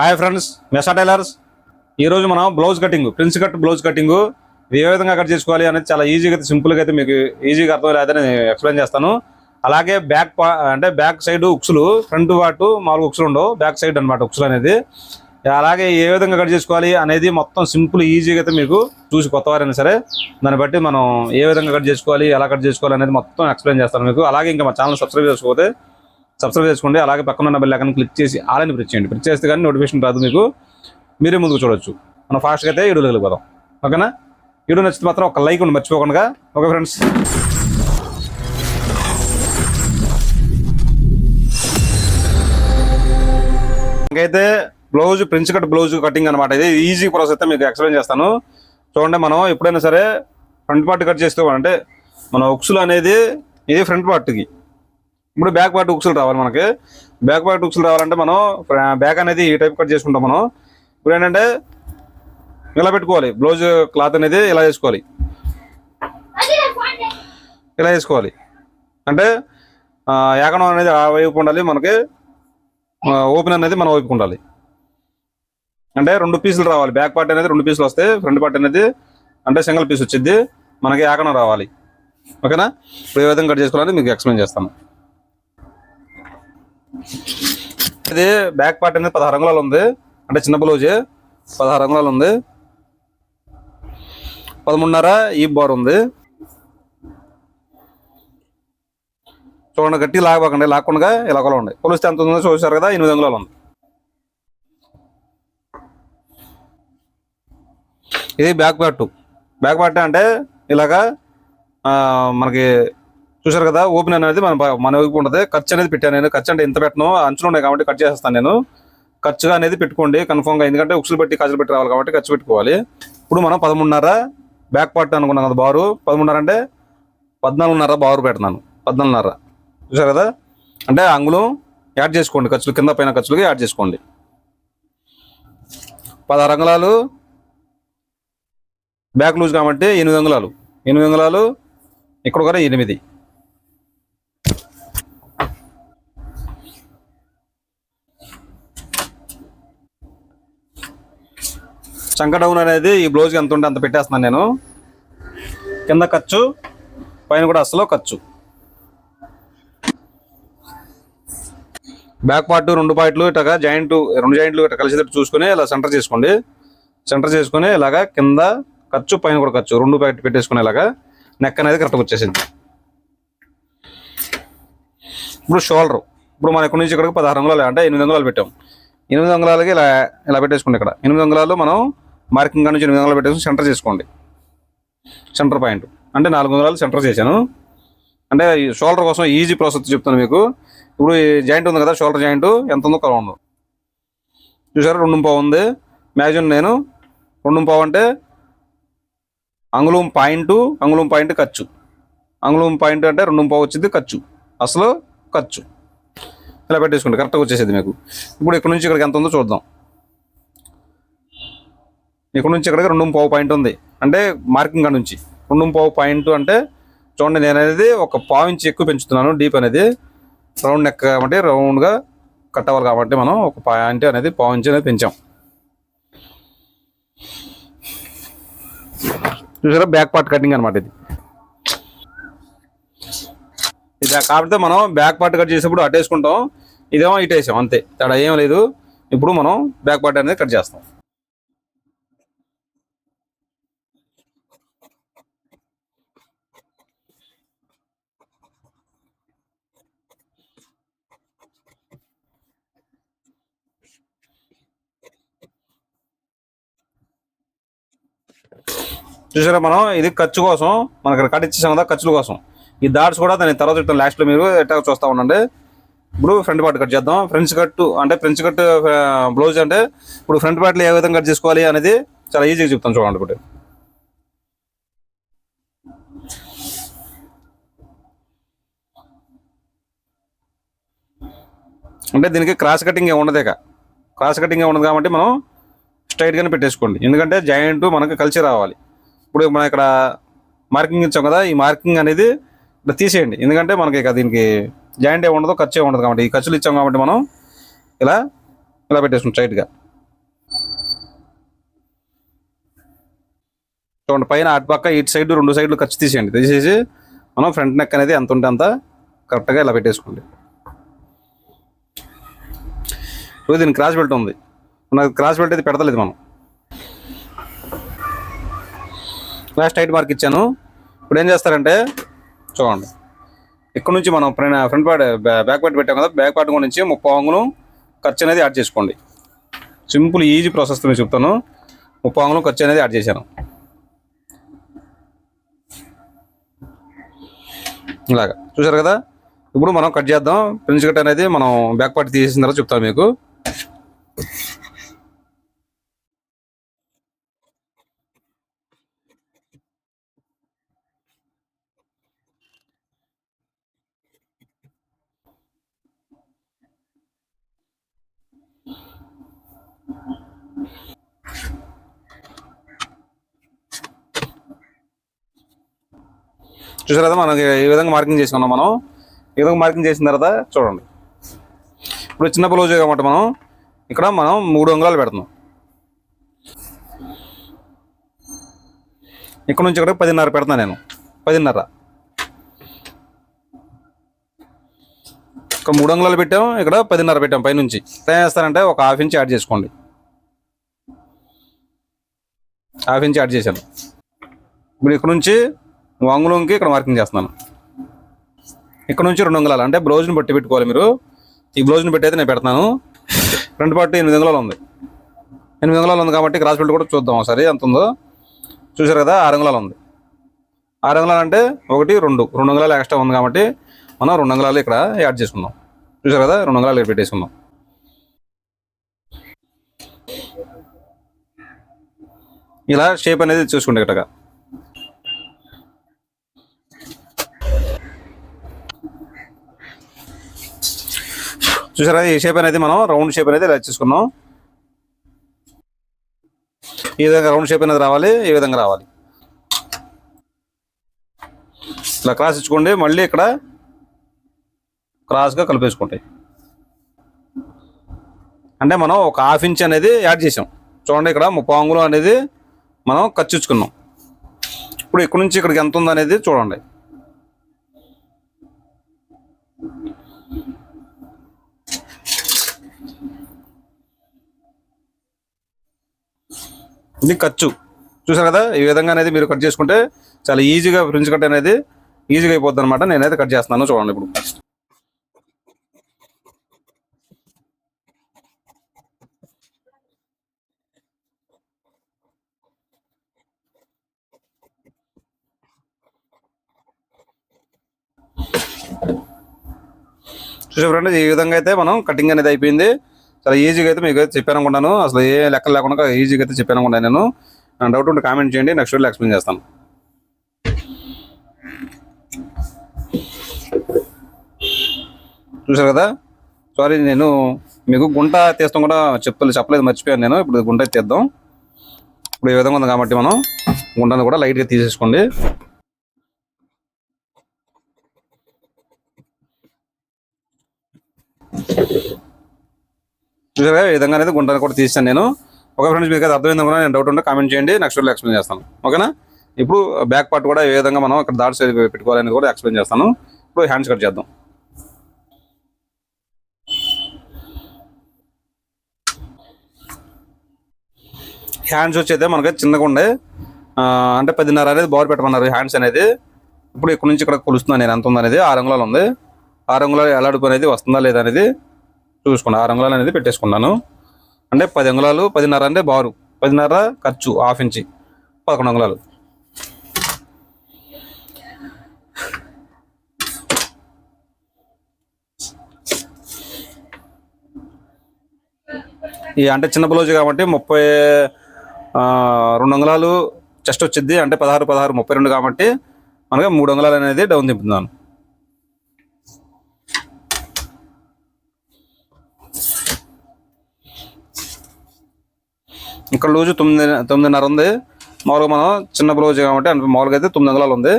Hi friends మెసా tailors ఈరోజు మనం blouse cutting prince cut blouse cutting ఏ విధంగా కట్ చేసుకోవాలి అనేది చాలా ఈజీగా అయితే సింపుల్గా అయితే మీకు ఈజీగా అర్థం లేదని ఎక్స్ప్లెయిన్ చేస్తాను. అలాగే బ్యాక్ అంటే బ్యాక్ సైడ్ ఉక్సులు ఫ్రంట్ పాటు మామూలుగా ఉక్సులు ఉండవు బ్యాక్ సైడ్ అనమాట ఉక్సులు అనేది. అలాగే ఏ విధంగా కట్ చేసుకోవాలి అనేది మొత్తం సింపుల్ ఈజీగా అయితే మీకు చూసి కొత్తవారైనా సరే దాన్ని బట్టి మనం ఏ విధంగా కట్ చేసుకోవాలి ఎలా కట్ చేసుకోవాలి అనేది మొత్తం ఎక్స్ప్లెయిన్ చేస్తాను మీకు. అలాగే ఇంకా మా ఛానల్ సబ్స్క్రైబ్ చేసుకోకపోతే సబ్స్క్రైబ్ చేసుకోండి. అలాగే పక్కన ఉన్న బెల్ ఐకాన్ క్లిక్ చేసి ఆలని ప్రెస్ చేయండి. ప్రెస్ చేస్తే కానీ నోటిఫికేషన్ రాదు మీకు. మీరే ముందుకు చూడొచ్చు. మనం ఫాస్ట్గా అయితే వీడియోకి వెళ్ళిపోదాం. ఓకేనా వీడియో నచ్చితే మాత్రం ఒక లైక్ ఉండి మర్చిపోకుండా. ఓకే ఫ్రెండ్స్ ఇంకైతే blouse prince cut blouse cutting అనమాట ఇది ఈజీ ప్రాసెస్ అయితే మీకు ఎక్స్ప్లెయిన్ చేస్తాను. చూడండి మనం ఎప్పుడైనా సరే ఫ్రంట్ పార్ట్ కట్ చేస్తే మన ఉక్సులు అనేది ఇది ఫ్రంట్ పార్ట్కి ఇప్పుడు బ్యాక్ పార్ట్ ఉక్సులు రావాలి మనకి. బ్యాక్ పార్ట్ ఉక్సులు రావాలంటే మనం బ్యాక్ అనేది ఈ టైప్ కట్ చేసుకుంటాం మనం. ఇప్పుడు ఏంటంటే ఇలా పెట్టుకోవాలి? బ్లౌజ్ క్లాత్ అనేది ఇలా వేసుకోవాలి ఇలా వేసుకోవాలి అంటే ఏకనం అనేది ఆ వైపు ఉండాలి మనకి. ఓపెన్ అనేది మన వైపు ఉండాలి. అంటే రెండు పీసులు రావాలి. బ్యాక్ పార్ట్ అనేది రెండు పీసులు వస్తాయి. ఫ్రంట్ పార్ట్ అనేది అంటే సింగిల్ పీస్ వచ్చింది మనకి ఏకనం రావాలి. ఓకేనా? ఇప్పుడు ఏ విధంగా కట్ చేసుకోవాలని మీకు ఎక్స్ప్లెయిన్ చేస్తాను. ఇది బ్యాక్ పార్ట్ అనేది పదహారు అంగుళాలు ఉంది. అంటే చిన్న బ్లౌజ్. పదహారు అంగుళాలు ఉంది. పదమూడున్నర ఈ బార్ ఉంది. చూడండి గట్టి లాగబాకండి. లాక్కుండా ఇలా కొల ఉండే కొలిస్తే ఎంత ఉందో చూసారు కదా ఎనిమిది అంగుళాలు ఉంది. ఇది బ్యాక్ పార్ట్. బ్యాక్ పార్ట్ అంటే ఇలాగా ఆ, మనకి చూసారు కదా ఓపెన్ అనేది మన మన వైపు ఉంటుంది. ఖర్చు అనేది పెట్టాను నేను. ఖర్చు అంటే ఎంత పెట్టను అంచులు ఉన్నాయి కాబట్టి కట్ చేస్తాను నేను. ఖర్చుగా అనేది పెట్టుకోండి. కన్ఫామ్గా ఎందుకంటే ఉక్సులు పెట్టి ఖర్చులు పెట్టి రావాలి కాబట్టి ఖర్చు పెట్టుకోవాలి. ఇప్పుడు మనం పదమూడున్నర బ్యాక్ పార్ట్ అనుకున్నాం కదా బారు. పదమూడున్నర అంటే పద్నాలుగున్నర బారు పెడుతున్నాను పద్నాలుగున్నర. చూసారు కదా? అంటే అంగుళం యాడ్ చేసుకోండి. ఖర్చులు కింద పైన ఖర్చులకి యాడ్ చేసుకోండి. పదహారు అంగుళాలు బ్యాక్ లూజ్ కాబట్టి ఎనిమిది అంగుళాలు. ఎనిమిది అంగుళాలు ఇక్కడ కూడా ఎనిమిది. చంక డౌన్ అనేది ఈ బ్లౌజ్కి ఎంత ఉంటే అంత పెట్టేస్తున్నాను నేను. కింద ఖర్చు పైన కూడా అసలు ఖర్చు. బ్యాక్ పార్ట్ రెండు పాయింట్లు ఇట్లాగా జాయింట్ రెండు జాయింట్లు ఇట్లా కలిసేటట్టు చూసుకొని ఇలా సెంటర్ చేసుకోండి. సెంటర్ చేసుకుని ఇలాగా కింద ఖర్చు పైన కూడా ఖర్చు. రెండు ప్యాకెట్ పెట్టేసుకుని ఇలాగా నెక్ అనేది కరెక్ట్గా వచ్చేసింది. ఇప్పుడు షోల్డర్ ఇప్పుడు మన ఇక్కడ నుంచి ఇక్కడికి పదహారు అంగుళాలు అంటే ఎనిమిది అంగుళాలు పెట్టాం. ఎనిమిది అంగుళాలకి ఇలా ఇలా పెట్టేసుకోండి ఇక్కడ. ఎనిమిది అంగుళాలు మనం మార్కింగ్ కానీ నుంచి ఎనిమిది వందలు పెట్టేసి సెంటర్ చేసుకోండి. Centre point. అంటే నాలుగు వందలు సెంటర్ చేశాను. అంటే ఈ షోల్డర్ కోసం ఈజీ ప్రాసెస్ చెప్తాను మీకు. ఇప్పుడు ఈ జాయింట్ ఉంది కదా షోల్డర్ జాయింట్. ఎంత ఉందో కొల చూసారా రెండు పావు ఉంది. మ్యాక్సిమం నేను రెండు పావు అంటే అంగుళం పాయింట్ అంగుళం పాయింట్ ఖర్చు. అంగుళం పాయింట్ అంటే రెండు పావు వచ్చింది ఖర్చు. అసలు ఖర్చు. ఇలా పెట్టేసుకోండి కరెక్ట్గా వచ్చేసేది మీకు. ఇప్పుడు ఇక్కడ నుంచి ఇక్కడికి ఎంత ఉందో చూద్దాం. ఇక్కడ నుంచి ఇక్కడికి రెండు పావు పాయింట్ ఉంది. అంటే మార్కింగ్ కాడ నుంచి. రెండు పావు పాయింట్ అంటే చూడండి నేను అనేది ఒక పావు ఇంచ్ ఎక్కువ పెంచుతున్నాను డీప్ అనేది. రౌండ్ నెక్ కాబట్టి రౌండ్గా కట్ అవ్వాలి కాబట్టి మనం ఒక పాయింట్ అనేది పావు ఇంచ్ అనేది పెంచాం. చూసారా? బ్యాక్ పార్ట్ కటింగ్ అనమాట ఇది. ఇది కాబట్టి మనం బ్యాక్ పార్ట్ కట్ చేసేప్పుడు అటేసుకుంటాం ఇదేమో ఇటేసాం అంతే. తేడా ఏం లేదు. ఇప్పుడు మనం బ్యాక్ పార్ట్ అనేది కట్ చేస్తాం. చూసారా మనం? ఇది ఖర్చు కోసం మనకి ఇక్కడ కట్ ఇచ్చేసాం కదా ఖర్చుల కోసం. ఈ దాట్స్ కూడా దాని తర్వాత చెప్తాను లాస్ట్లో మీరు ఎట్లా చూస్తూ ఉండండి. ఇప్పుడు ఫ్రంట్ పార్ట్ కట్ చేద్దాం. ఫ్రెంచ్ కట్ అంటే ఫ్రెంచ్ కట్ బ్లౌజ్ అంటే ఇప్పుడు ఫ్రంట్ పార్ట్లో ఏ విధంగా కట్ చేసుకోవాలి అనేది చాలా ఈజీగా చెప్తాను చూడండి ఇప్పుడు. అంటే దీనికి క్రాస్ కటింగ్ ఏమి ఉండదు ఇక. క్రాస్ కటింగ్ ఉండదు కాబట్టి మనం స్ట్రైట్గానే పెట్టేసుకోండి. ఎందుకంటే జాయింట్ మనకి కలిసి రావాలి. ఇప్పుడు మనం ఇక్కడ మార్కింగ్ ఇచ్చాం కదా ఈ మార్కింగ్ అనేది ఇట్లా తీసేయండి. ఎందుకంటే మనకి ఇక దీనికి జాయింట్ ఏ ఉండదు ఖర్చు ఏ ఉండదు కాబట్టి ఈ ఖర్చులు ఇచ్చాం కాబట్టి మనం ఇలా ఇలా పెట్టేసుకుంటాం స్ట్రైట్గా చూడండి పైన అటుపక్క ఇటు సైడ్ రెండు సైడ్లు ఖర్చు తీసేయండి. తీసేసి మనం ఫ్రంట్ నెక్ అనేది ఎంత ఉంటే అంత కరెక్ట్గా ఇలా పెట్టేసుకోండి. ఇప్పుడు దీనికి క్రాస్ బెల్ట్ ఉంది. మనకి క్రాస్ బెల్ట్ అయితే పెడతలేదు మనం. లాస్ట్ టైట్ మార్క్ ఇచ్చాను. ఇప్పుడు ఏం చేస్తారంటే చూడండి. ఇక్కడ నుంచి మనం ఫ్రంట్ పార్ట్ బ్యాక్ పార్ట్ పెట్టాం కదా బ్యాక్ పార్ట్ నుంచి ముప్పై అంగులు ఖర్చు అనేది యాడ్ చేసుకోండి. సింపుల్ ఈజీ ప్రాసెస్ నేను చెప్తాను. ముప్పై అంగులు ఖర్చు అనేది యాడ్ చేశాను. ఇలాగా. చూసారు కదా? ఇప్పుడు మనం కట్ చేద్దాం. ప్రిన్స్ కట్ అనేది మనం బ్యాక్ పార్ట్ తీసేసిన తర్వాత చెప్తాను మీకు. చూసారు కదా ఈ విధంగా మార్కింగ్ చేసుకున్నాం మనం. ఈ విధంగా మార్కింగ్ చేసిన తర్వాత చూడండి. ఇప్పుడు చిన్న బ్లౌజ్ కాబట్టి మనం. ఇక్కడ మనం మూడు అంగుళాలు పెడుతున్నాం. ఇక్కడ నుంచి ఇక్కడ పదిన్నర పెడతాను నేను. పదిన్నర. ఇక్కడ మూడు అంగుళాలు పెట్టాం ఇక్కడ పదిన్నర పెట్టాం పైనుంచి. ఏం చేస్తారంటే ఒక హాఫ్ ఇంచ్ యాడ్ చేసుకోండి. హాఫ్ ఇంచ్ యాడ్ చేశాను. ఇప్పుడు ఇక్కడ నుంచి అంగుళంకి ఇక్కడ మార్కింగ్ చేస్తున్నాను. ఇక్కడ నుంచి రెండు అంగుళాలు అంటే బ్లౌజ్ని బట్టి పెట్టుకోవాలి మీరు. ఈ బ్లౌజ్ని పెట్టి అయితే నేను పెడతాను. ఫ్రంట్ పార్ట్ ఎనిమిది అంగుళాలు ఉంది. ఎనిమిది అంగుళాలు ఉంది కాబట్టి క్రాస్ బెల్ట్ కూడా చూద్దాం ఒకసారి ఎంత ఉందో. చూసారు కదా ఆరు అంగుళాలు ఉంది. ఆరు అంగుళాలు అంటే ఒకటి రెండు. రెండు అంగుళాలు ఎక్స్ట్రా ఉంది కాబట్టి మనం రెండు అంగుళాలు ఇక్కడ యాడ్ చేసుకుందాం. చూసారు కదా రెండు అంగుళాలు పెట్టేసుకుందాం. ఇలా షేప్ అనేది చూసుకుంటే ఇట్టగా చూసారా? ఈ షేప్ అనేది మనం రౌండ్ షేప్ అనేది ఇలా చేసుకున్నాం. ఈ విధంగా రౌండ్ షేప్ అనేది రావాలి ఈ విధంగా రావాలి. ఇలా క్రాస్ ఇచ్చుకోండి మళ్ళీ ఇక్కడ క్రాస్గా కలిపేసుకుంటాయి అంటే మనం ఒక హాఫ్ ఇంచ్ అనేది యాడ్ చేసాం. చూడండి ఇక్కడ ముప్పై అనేది మనం ఖర్చుకున్నాం ఇప్పుడు ఇక్కడ నుంచి ఇక్కడికి ఎంత ఉందనేది చూడండి. ఇది ఖర్చు. చూసారు కదా? ఈ విధంగా అనేది మీరు కట్ చేసుకుంటే చాలా ఈజీగా ఫ్రిన్స్ కట్ అనేది ఈజీగా అయిపోద్ది అనమాట నేనైతే కట్ చేస్తున్నాను. చూడండి ఇప్పుడు. చూసే ఫ్రెండ్ ఈ విధంగా అయితే మనం కటింగ్ అనేది అయిపోయింది. చాలా ఈజీగా అయితే మీకు అయితే చెప్పాను అనుకుంటాను అసలు ఏ లెక్కలు లేకుండా ఈజీగా అయితే చెప్పాను అనుకుంటాను నేను డౌట్ ఉంటే కామెంట్ చేయండి నెక్స్ట్ వీడియో ఎక్స్ప్లెయిన్ చేస్తాను. చూసారు కదా? సారీ నేను మీకు గుంట తీస్తాం కూడా చెప్పలేదు చెప్పలేదు మర్చిపోయాను నేను. ఇప్పుడు గుంట తీద్దాం. ఇప్పుడు ఈ విధంగా ఉంది కాబట్టి మనం గుంటను కూడా లైట్గా తీసేసుకోండి. చూసారా? ఈ విధంగా అనేది గుంటను కూడా తీసాను నేను. ఒక ఫ్రెండ్స్ మీకు అయితే అర్థమైంది కూడా నేను డౌట్ ఉంటే కామెంట్ చేయండి. నెక్స్ట్ వీడియో ఎక్స్ప్లెయిన్ చేస్తాను. ఓకేనా? ఇప్పుడు బ్యాక్ పార్ట్ కూడా ఏ విధంగా మనం ఇక్కడ దాడి సైడ్ పెట్టుకోవాలని కూడా ఎక్స్ప్లెయిన్ చేస్తాను. ఇప్పుడు హ్యాండ్స్ కట్ చేద్దాం. హ్యాండ్స్ వచ్చేదే మనకి చిన్నగా ఉండే అంటే పదిన్నర అనేది బోర్ పెట్టమన్నారు హ్యాండ్స్ అనేది. ఇప్పుడు ఇక్కడ నుంచి ఇక్కడ కొలుస్తున్నాను నేను. ఎంత ఉందనేది? ఆరు అంగుళాలు ఉంది. ఆరు అంగుళాలు ఎలాడుపు అనేది వస్తుందా లేదా అనేది చూసుకున్నాను ఆరు అంగుళాలు అనేది పెట్టేసుకున్నాను. అంటే పది అంగుళాలు పదిన్నర అంటే బారు. పదిన్నర ఖర్చు హాఫ్ ఇంచి. పదకొండు అంగుళాలు. ఈ అంటే చిన్న బ్లౌజ్ కాబట్టి ముప్పై రెండు అంగుళాలు చెస్ట్ వచ్చింది అంటే పదహారు పదహారు ముప్పై రెండు కాబట్టి మనకి మూడు అంగుళాలు అనేది డౌన్ దింపుతున్నాను. ఇక్కడ లూజు తొమ్మిది తొమ్మిదిన్నర ఉంది. మామూలుగా మనం చిన్న బ్లౌజ్ కాబట్టి అంటే మామూలుగా అయితే తొమ్మిది అంగుళాలు ఉంది.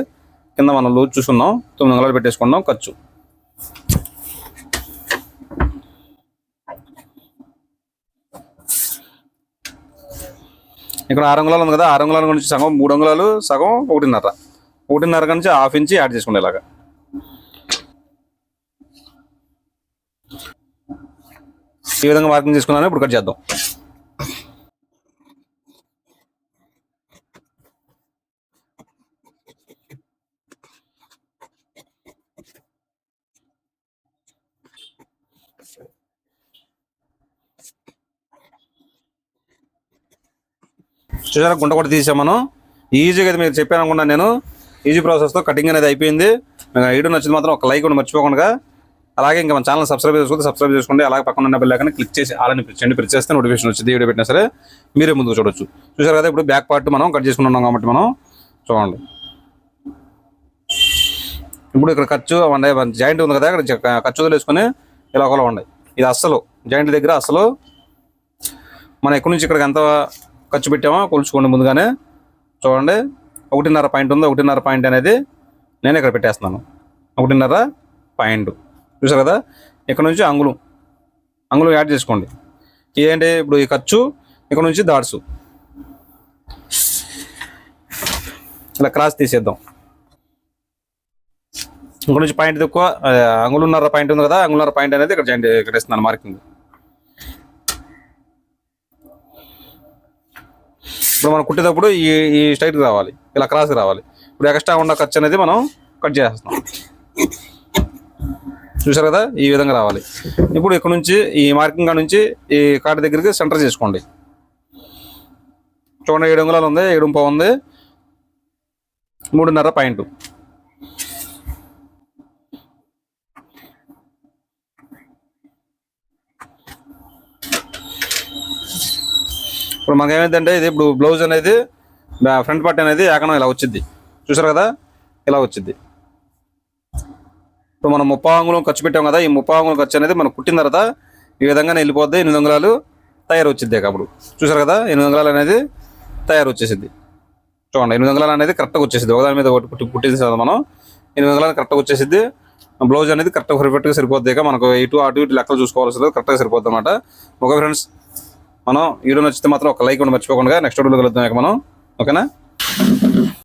కింద మనం లూజ్ చూసుకున్నాం. తొమ్మిది అంగళాలు పెట్టేసుకున్నాం. ఖర్చు. ఇక్కడ ఆరు అంగుళాలు ఉంది కదా ఆరు అంగుళాల నుంచి సగం మూడు అంగుళాలు సగం ఒకటిన్నర. ఒకటిన్నర నుంచి హాఫ్ ఇంచి యాడ్ చేసుకోండి ఇలాగా ఈ విధంగా మార్కింగ్ చేసుకున్నాను. ఇప్పుడు కట్ చేద్దాం. చూసారా? గుంట కూడా తీసాం మనం. ఈజీగా అయితే మీరు చెప్పాను అనుకున్నాను నేను. ఈజీ ప్రాసెస్తో కటింగ్ అనేది అయిపోయింది. మీకు వీడియో నచ్చింది మాత్రం ఒక లైక్ కూడా మర్చిపోకుండా. అలాగే ఇంకా మన ఛానల్ సబ్స్క్రైబ్ చేసుకుంటే సబ్స్క్రైబ్ చేసుకోండి. అలాగే పక్కన ఉన్న బెల్ క్లిక్ చేసి ఆలని చేయండి. ప్రెస్ చేస్తే నోటిఫికేషన్ వచ్చింది వీడియో పెట్టినా సరే మీరే ముందుకు చూడొచ్చు. చూసారు కదా ఇప్పుడు బ్యాక్ పార్ట్ మనం కట్ చేసుకుని కాబట్టి మనం చూడండి. ఇప్పుడు ఇక్కడ ఖర్చు ఉండే జాయింట్ ఉంది కదా ఇక్కడ ఖర్చు వదిలేసుకొని ఇలా ఒకలా ఉండే ఇది అస్సలు జాయింట్ దగ్గర అసలు మనం ఎక్కడి నుంచి ఇక్కడికి ఎంత ఖర్చు పెట్టామో కొలుచుకోండి ముందుగానే. చూడండి ఒకటిన్నర పాయింట్ ఉంది ఒకటిన్నర పాయింట్ అనేది నేను ఇక్కడ పెట్టేస్తున్నాను. ఒకటిన్నర పాయింట్. చూసారు కదా? ఇక్కడ నుంచి అంగుళం. అంగుళం యాడ్ చేసుకోండి. ఏంటి? ఇప్పుడు ఈ ఖర్చు ఇక్కడ నుంచి దాడ్సు ఇలా క్రాస్ తీసేద్దాం. ఇక్కడ నుంచి పాయింట్ ఎక్కువ అంగుళన్నర పాయింట్ ఉంది కదా అంగుళన్నర పాయింట్ అనేది ఇక్కడ జాయింట్ ఇక్కడ ఇస్తున్నాను మార్కింగ్. ఇప్పుడు మనం కుట్టేటప్పుడు ఈ ఈ స్ట్రైట్కి రావాలి. ఇలా క్రాస్ రావాలి. ఇప్పుడు ఎక్స్ట్రా ఉన్న ఖర్చు అనేది మనం కట్ చేస్తున్నాం చూసారు కదా? ఈ విధంగా రావాలి. ఇప్పుడు ఇక్కడ నుంచి ఈ మార్కింగ్ కాడ నుంచి ఈ కార్డు దగ్గరికి సెంటర్ చేసుకోండి. చూడండి ఏడు అంగుళాలు ఉంది ఏడు పావు ఉంది మూడున్నర పాయింట్. ఇప్పుడు మనకి ఏమైందంటే ఇది ఇప్పుడు బ్లౌజ్ అనేది ఫ్రంట్ పార్ట్ అనేది ఏకనం ఇలా వచ్చింది చూసారు కదా? ఇలా వచ్చింది ఇప్పుడు మనం ముప్పా అంగుళం ఖర్చు పెట్టాం కదా ఈ ముప్పా అంగుళం ఖర్చు అనేది మనం కుట్టిన తర్వాత ఈ విధంగానే వెళ్ళిపోద్ది ఎనిమిది అంగుళాలు తయారు వచ్చింది అప్పుడు. చూసారు కదా? ఎనిమిది అంగుళాలు అనేది తయారు వచ్చేసింది చూడండి ఎనిమిది అంగుళాలు అనేది కరెక్ట్గా వచ్చేసింది ఒకదాని మీద ఒకటి పుట్టి పుట్టింది కదా మనం. ఎనిమిది అంగుళాలు కరెక్ట్గా వచ్చేసింది బ్లౌజ్ అనేది కరెక్ట్గా పర్ఫెక్ట్గా సరిపోద్ది మనకు ఇటు అటు ఇటు లెక్కలు చూసుకోవాల్సి కరెక్ట్గా సరిపోద్ది అనమాట ఓకే ఫ్రెండ్స్ మనం వీడియో నచ్చితే మాత్రం ఒక లైక్ కూడా మర్చిపోకుండా నెక్స్ట్ వీడియోలో కలుద్దాం మనం. ఓకేనా?